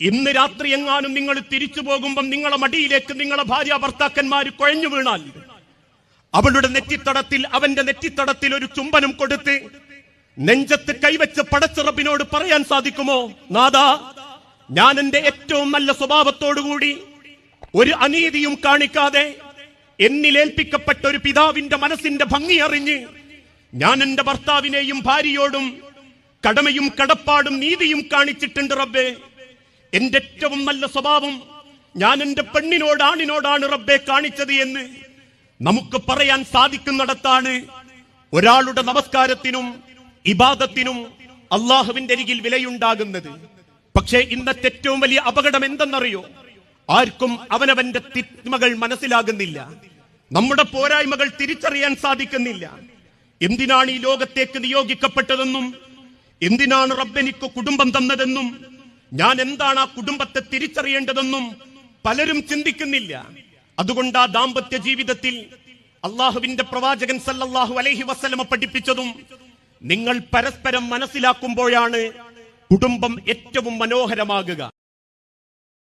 ഇന്ന് രാത്രി എങ്ങാനും നിങ്ങൾ തിരിച്ചു പോകുമ്പം നിങ്ങളെ മടിയിലേക്ക് നിങ്ങളെ ഭാര്യ ഭർത്താക്കന്മാർ കുഴഞ്ഞു വീണാൽ അവളുടെ നെറ്റിത്തടത്തിൽ അവന്റെ നെറ്റിത്തടത്തിൽ ഒരു ചുംബനം കൊടുത്ത് നെഞ്ചത്ത് കൈവച്ച് പടച്ചിറപ്പിനോട് പറയാൻ സാധിക്കുമോ? നാദാ ഞാൻ എന്റെ ഏറ്റവും നല്ല സ്വഭാവത്തോടുകൂടി ഒരു അനീതിയും കാണിക്കാതെ എന്നിലേൽപ്പിക്കപ്പെട്ട ഒരു പിതാവിന്റെ മനസ്സിന്റെ ഭംഗി അറിഞ്ഞ് ഞാൻ എന്റെ ഭർത്താവിനെയും ഭാര്യയോടും കടമയും കടപ്പാടും നീതിയും കാണിച്ചിട്ടുണ്ട് റബ്ബേ. എന്റെ ഏറ്റവും നല്ല സ്വഭാവം ഞാൻ എന്റെ പെണ്ണിനോട് ആണിനോടാണ് റബ്ബെ കാണിച്ചത് എന്ന് നമുക്ക് പറയാൻ സാധിക്കുന്നിടത്താണ് ഒരാളുടെ നമസ്കാരത്തിനും ഇബാദത്തിനും അള്ളാഹുവിന്റെ അരികിൽ വിലയുണ്ടാകുന്നത്. പക്ഷേ ഇന്നത്തെ ഏറ്റവും വലിയ അപകടം എന്തെന്നറിയോ? ആർക്കും അവനവന്റെ തിന്മകൾ മനസ്സിലാകുന്നില്ല. നമ്മുടെ പോരായ്മകൾ തിരിച്ചറിയാൻ സാധിക്കുന്നില്ല. എന്തിനാണ് ഈ ലോകത്തേക്ക് നിയോഗിക്കപ്പെട്ടതെന്നും എന്തിനാണ് റബ്ബെനിക്ക് കുടുംബം തന്നതെന്നും ഞാൻ എന്താണ് ആ കുടുംബത്തെ തിരിച്ചറിയേണ്ടതെന്നും പലരും ചിന്തിക്കുന്നില്ല. അതുകൊണ്ട് ആ ദാമ്പത്യ ജീവിതത്തിൽ അള്ളാഹുവിന്റെ പ്രവാചകൻ സല്ലല്ലാഹു അലൈഹി വസ്ലമ പഠിപ്പിച്ചതും നിങ്ങൾ പരസ്പരം മനസ്സിലാക്കുമ്പോഴാണ് കുടുംബം ഏറ്റവും മനോഹരമാകുക.